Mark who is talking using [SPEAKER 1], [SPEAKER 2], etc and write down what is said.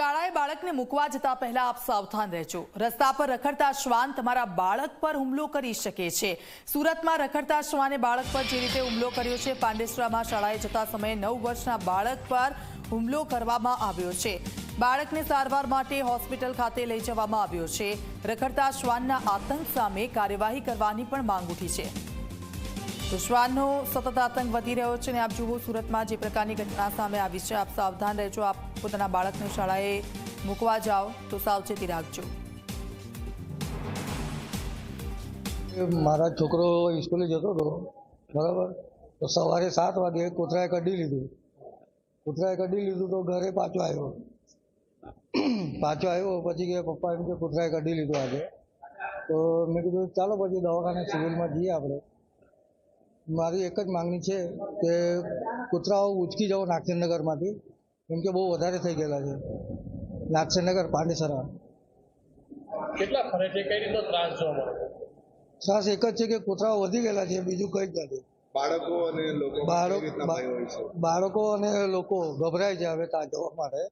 [SPEAKER 1] શાળાએ બાળકને મૂકવા જતા પહેલા આપ સાવધાન રહેજો. રસ્તા પર રખડતા શ્વાન તમારા બાળક પર હુમલો કરી શકે છે. સુરતમાં રખડતા શ્વાને બાળક પર જે રીતે હુમલો કર્યો છે, પાંડેસરામાં શાળાએ જતા સમયે નવ વર્ષના બાળક પર હુમલો કરવામાં આવ્યો છે. બાળકને સારવાર માટે હોસ્પિટલ ખાતે લઈ જવામાં આવ્યો છે. રખડતા શ્વાનના આતંક સામે કાર્યવાહી કરવાની પણ માંગ ઉઠી છે. તો શ્વાનનો સતત આતંક વધી રહ્યો છે અને આપ જુઓ સુરતમાં જે પ્રકારની ઘટના સામે આવી છે, આપ સાવધાન રહેજો, આપ પોતાના બાળકને શાળાએ મૂકવા જાઓ, તો સાવચેતી રાખજો.
[SPEAKER 2] મારા છોકરો સ્કૂલે જતો હતો, બરાબર? તો સવારે સાત વાગે કૂતરાએ કઢી લીધું. કૂતરાએ કઢી લીધું તો ઘરે પાછો આવ્યો. પાછો આવ્યો, પછી કે પપ્પા એમ કે કૂતરાએ કઢી લીધું આજે. તો મેં કીધું ચાલો પછી દવાખાને સિવિલમાં જઈએ આપણે. મારી એક જ માંગણી છે કે કૂતરાઓ ઉચકી જાઓ નાગસેનગરમાંથી કેમ કે બહુ વધારે થઈ ગયેલા છે. નાગસેનગર પાંડેસરા.
[SPEAKER 3] કેટલા ફરે છે? કઈ રીતનો ત્રાસ જોવા મળે છે?
[SPEAKER 2] એક જ છે કે કૂતરાઓ વધી ગયેલા છે બીજું કંઈ જ નથી.
[SPEAKER 4] બાળકો અને લોકો
[SPEAKER 2] બાળકો અને લોકો ગભરાય છે હવે ત્યાં જવા માટે.